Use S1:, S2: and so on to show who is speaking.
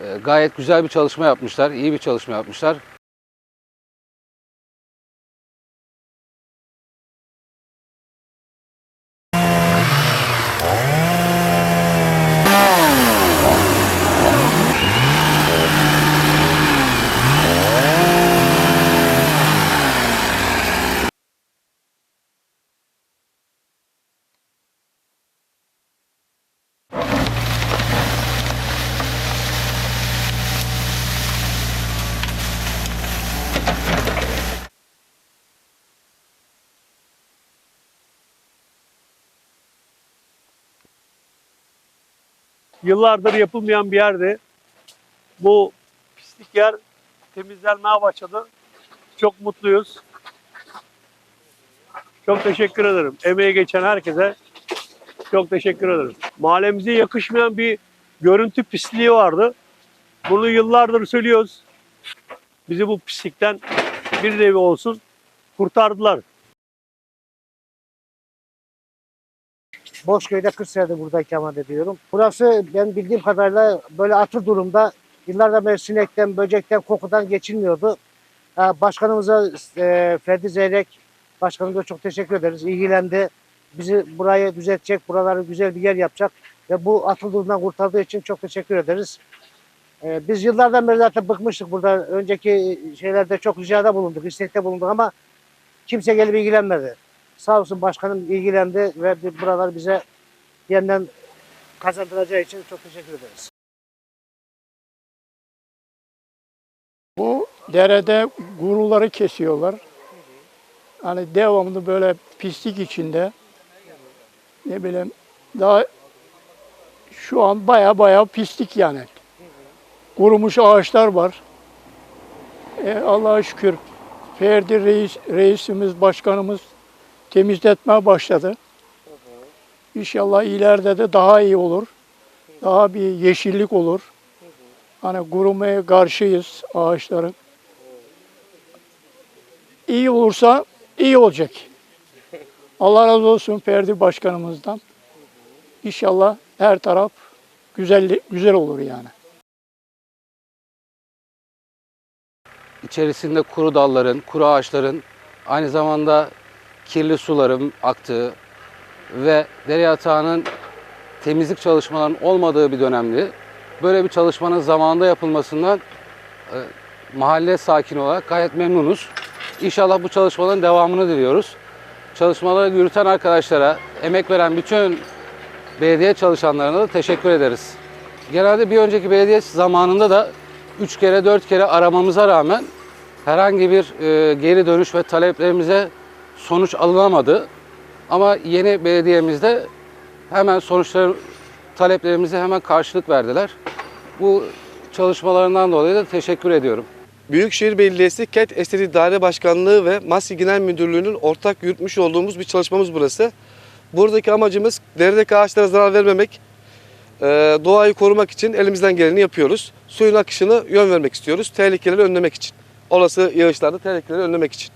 S1: E, gayet güzel bir çalışma yapmışlar, iyi bir çalışma yapmışlar.
S2: Yıllardır yapılmayan bir yerdi. Bu pislik yer temizlenmeye başladı. Çok mutluyuz. Çok teşekkür ederim. Emeğe geçen herkese çok teşekkür ederim. Mahallemize yakışmayan bir görüntü pisliği vardı. Bunu yıllardır söylüyoruz. Bizi bu pislikten bir nevi olsun kurtardılar.
S3: Bozköy'de 40 senedir burada ikamet ediyorum. Burası ben bildiğim kadarıyla böyle atıl durumda. Yıllardan beri sinekten, böcekten, kokudan geçilmiyordu. Başkanımıza e, Ferdi Zeyrek, başkanımıza çok teşekkür ederiz. İlgilendi. Bizi burayı düzeltecek, buraları güzel bir yer yapacak. Ve bu atıl durumdan kurtardığı için çok teşekkür ederiz. E, biz yıllardan beri zaten bıkmıştık burada. Önceki şeylerde çok ricada bulunduk, istekte bulunduk ama kimse gelip ilgilenmedi. Sağ olsun başkanım ilgilendi ve buralar bize yeniden kazandıracağı için çok teşekkür ederiz.
S4: Bu derede guruları kesiyorlar. Hani devamlı böyle pislik içinde. Ne bileyim daha şu an baya baya pislik yani. Kurumuş ağaçlar var. E, Allah'a şükür Ferdi Reis, reisimiz, başkanımız temizletmeye başladı. İnşallah ileride de daha iyi olur. Daha bir yeşillik olur. Hani kurumaya karşıyız ağaçların. İyi olursa iyi olacak. Allah razı olsun Ferdi Başkanımızdan. İnşallah her taraf güzel güzel olur yani.
S1: İçerisinde kuru dalların, kuru ağaçların, aynı zamanda kirli suların aktığı ve dere yatağının temizlik çalışmalarının olmadığı bir dönemdi. Böyle bir çalışmanın zamanında yapılmasından e, mahalle sakini olarak gayet memnunuz. İnşallah bu çalışmaların devamını diliyoruz. Çalışmaları yürüten arkadaşlara, emek veren bütün belediye çalışanlarına da teşekkür ederiz. Genelde bir önceki belediye zamanında da 3 kere 4 kere aramamıza rağmen herhangi bir e, geri dönüş ve taleplerimize sonuç alınamadı. Ama yeni belediyemizde hemen sonuçları taleplerimize hemen karşılık verdiler. Bu çalışmalarından dolayı da teşekkür ediyorum.
S5: Büyükşehir Belediyesi KET Estetik Daire Başkanlığı ve Maski Genel Müdürlüğü'nün ortak yürütmüş olduğumuz bir çalışmamız burası. Buradaki amacımız deredeki ağaçlara zarar vermemek, e, doğayı korumak için elimizden geleni yapıyoruz. Suyun akışını yön vermek istiyoruz, tehlikeleri önlemek için. Olası yağışlarda tehlikeleri önlemek için.